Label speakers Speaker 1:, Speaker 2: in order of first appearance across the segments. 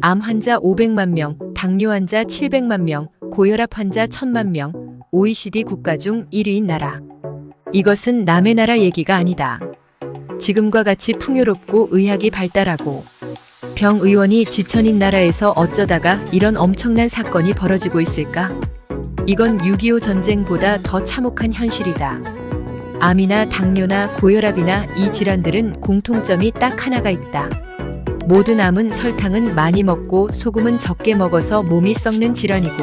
Speaker 1: 암 환자 500만 명, 당뇨 환자 700만 명, 고혈압 환자 1000만 명, OECD 국가 중 1위인 나라. 이것은 남의 나라 얘기가 아니다. 지금과 같이 풍요롭고 의학이 발달하고 병의원이 지천인 나라에서 어쩌다가 이런 엄청난 사건이 벌어지고 있을까? 이건 6.25 전쟁보다 더 참혹한 현실이다. 암이나 당뇨나 고혈압이나 이 질환들은 공통점이 딱 하나가 있다. 모든 암은 설탕은 많이 먹고 소금은 적게 먹어서 몸이 썩는 질환이고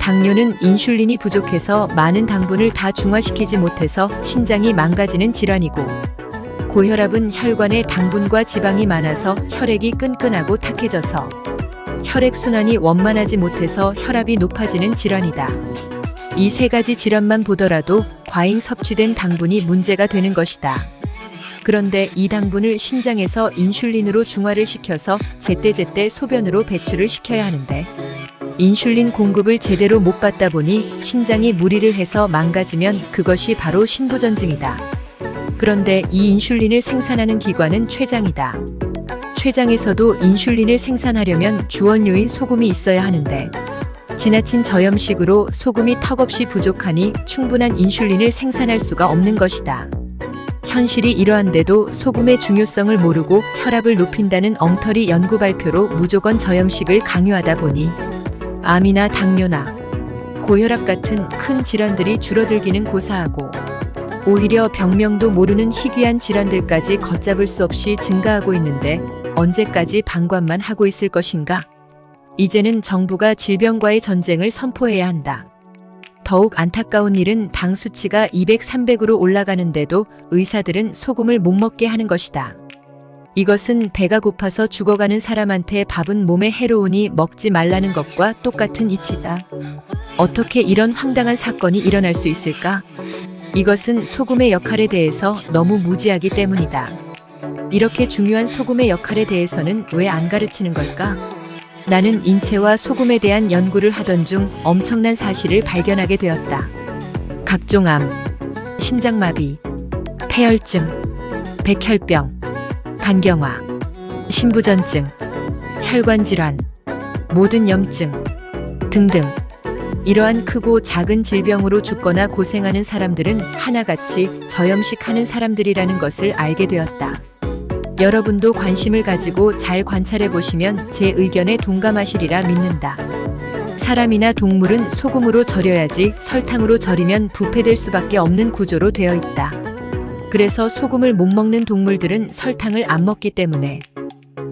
Speaker 1: 당뇨는 인슐린이 부족해서 많은 당분을 다 중화시키지 못해서 신장이 망가지는 질환이고 고혈압은 혈관에 당분과 지방이 많아서 혈액이 끈끈하고 탁해져서 혈액 순환이 원만하지 못해서 혈압이 높아지는 질환이다. 이 세 가지 질환만 보더라도 과잉 섭취된 당분이 문제가 되는 것이다. 그런데 이 당분을 신장에서 인슐린으로 중화를 시켜서 제때제때 소변으로 배출을 시켜야 하는데 인슐린 공급을 제대로 못 받다 보니 신장이 무리를 해서 망가지면 그것이 바로 신부전증이다. 그런데 이 인슐린을 생산하는 기관은 췌장이다. 췌장에서도 인슐린을 생산하려면 주원료인 소금이 있어야 하는데 지나친 저염식으로 소금이 턱없이 부족하니 충분한 인슐린을 생산할 수가 없는 것이다. 현실이 이러한데도 소금의 중요성을 모르고 혈압을 높인다는 엉터리 연구 발표로 무조건 저염식을 강요하다 보니 암이나 당뇨나 고혈압 같은 큰 질환들이 줄어들기는 고사하고 오히려 병명도 모르는 희귀한 질환들까지 걷잡을 수 없이 증가하고 있는데 언제까지 방관만 하고 있을 것인가? 이제는 정부가 질병과의 전쟁을 선포해야 한다. 더욱 안타까운 일은 당 수치가 200, 300으로 올라가는데도 의사들은 소금을 못 먹게 하는 것이다. 이것은 배가 고파서 죽어가는 사람한테 밥은 몸에 해로우니 먹지 말라는 것과 똑같은 이치다. 어떻게 이런 황당한 사건이 일어날 수 있을까? 이것은 소금의 역할에 대해서 너무 무지하기 때문이다. 이렇게 중요한 소금의 역할에 대해서는 왜 안 가르치는 걸까? 나는 인체와 소금에 대한 연구를 하던 중 엄청난 사실을 발견하게 되었다. 각종 암, 심장마비, 폐혈증, 백혈병, 간경화, 신부전증, 혈관질환, 모든 염증 등등 이러한 크고 작은 질병으로 죽거나 고생하는 사람들은 하나같이 저염식하는 사람들이라는 것을 알게 되었다. 여러분도 관심을 가지고 잘 관찰해 보시면 제 의견에 동감하시리라 믿는다. 사람이나 동물은 소금으로 절여야지 설탕으로 절이면 부패될 수밖에 없는 구조로 되어 있다. 그래서 소금을 못 먹는 동물들은 설탕을 안 먹기 때문에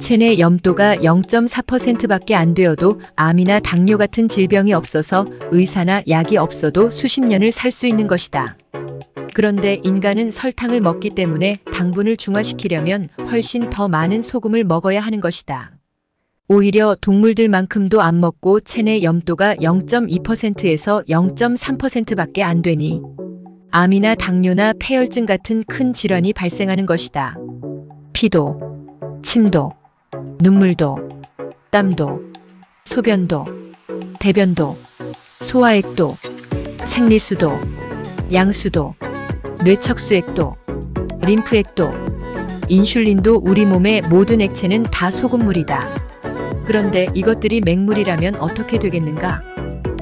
Speaker 1: 체내 염도가 0.4%밖에 안 되어도 암이나 당뇨 같은 질병이 없어서 의사나 약이 없어도 수십 년을 살 수 있는 것이다. 그런데 인간은 설탕을 먹기 때문에 당분을 중화시키려면 훨씬 더 많은 소금을 먹어야 하는 것이다. 오히려 동물들만큼도 안 먹고 체내 염도가 0.2%에서 0.3%밖에 안 되니 암이나 당뇨나 폐혈증 같은 큰 질환이 발생하는 것이다. 피도, 침도, 눈물도, 땀도, 소변도, 대변도, 소화액도, 생리수도, 양수도, 뇌척수액도, 림프액도, 인슐린도 우리 몸의 모든 액체는 다 소금물이다. 그런데 이것들이 맹물이라면 어떻게 되겠는가?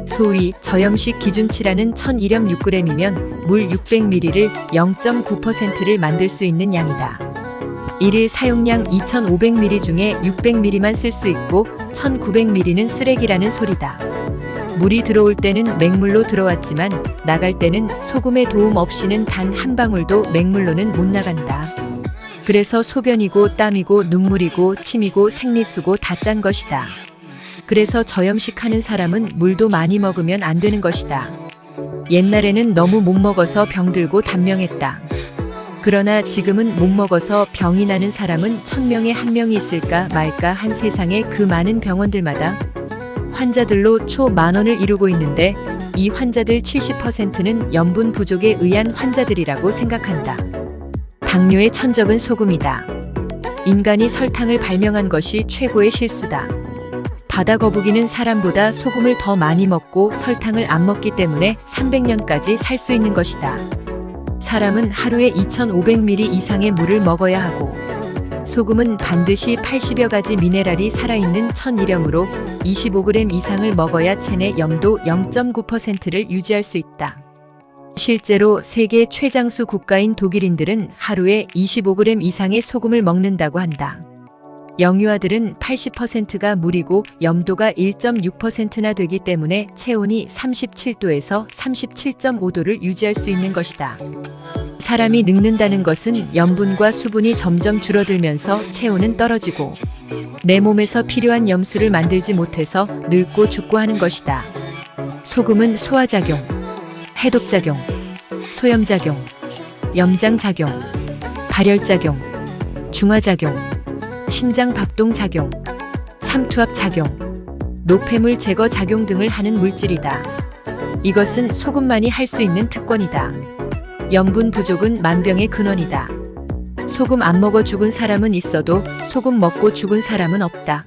Speaker 1: 소위 저염식 기준치라는 1001염 6g이면 물 600ml를 0.9%를 만들 수 있는 양이다. 일일 사용량 2500ml 중에 600ml만 쓸 수 있고 1900ml는 쓰레기라는 소리다. 물이 들어올 때는 맹물로 들어왔지만 나갈 때는 소금의 도움 없이는 단 한 방울도 맹물로는 못 나간다. 그래서 소변이고 땀이고 눈물이고 침이고 생리수고 다 짠 것이다. 그래서 저염식 하는 사람은 물도 많이 먹으면 안 되는 것이다. 옛날에는 너무 못 먹어서 병들고 단명했다. 그러나 지금은 못 먹어서 병이 나는 사람은 천 명에 한 명이 있을까 말까 한 세상에 그 많은 병원들마다 환자들로 초 만원을 이루고 있는데 이 환자들 70%는 염분 부족에 의한 환자들이라고 생각한다. 당뇨의 천적은 소금이다. 인간이 설탕을 발명한 것이 최고의 실수다. 바다 거북이는 사람보다 소금을 더 많이 먹고 설탕을 안 먹기 때문에 300년까지 살 수 있는 것이다. 사람은 하루에 2,500ml 이상의 물을 먹어야 하고 소금은 반드시 80여 가지 미네랄이 살아있는 천일염으로 25g 이상을 먹어야 체내 염도 0.9%를 유지할 수 있다. 실제로 세계 최장수 국가인 독일인들은 하루에 25g 이상의 소금을 먹는다고 한다. 영유아들은 80%가 물이고 염도가 1.6%나 되기 때문에 체온이 37도에서 37.5도를 유지할 수 있는 것이다. 사람이 늙는다는 것은 염분과 수분이 점점 줄어들면서 체온은 떨어지고 내 몸에서 필요한 염수를 만들지 못해서 늙고 죽고 하는 것이다. 소금은 소화작용, 해독작용, 소염작용, 염장작용, 발열작용, 중화작용, 심장박동작용, 삼투압작용, 노폐물 제거 작용 등을 하는 물질이다. 이것은 소금만이 할 수 있는 특권이다. 염분 부족은 만병의 근원이다. 소금 안 먹어 죽은 사람은 있어도 소금 먹고 죽은 사람은 없다.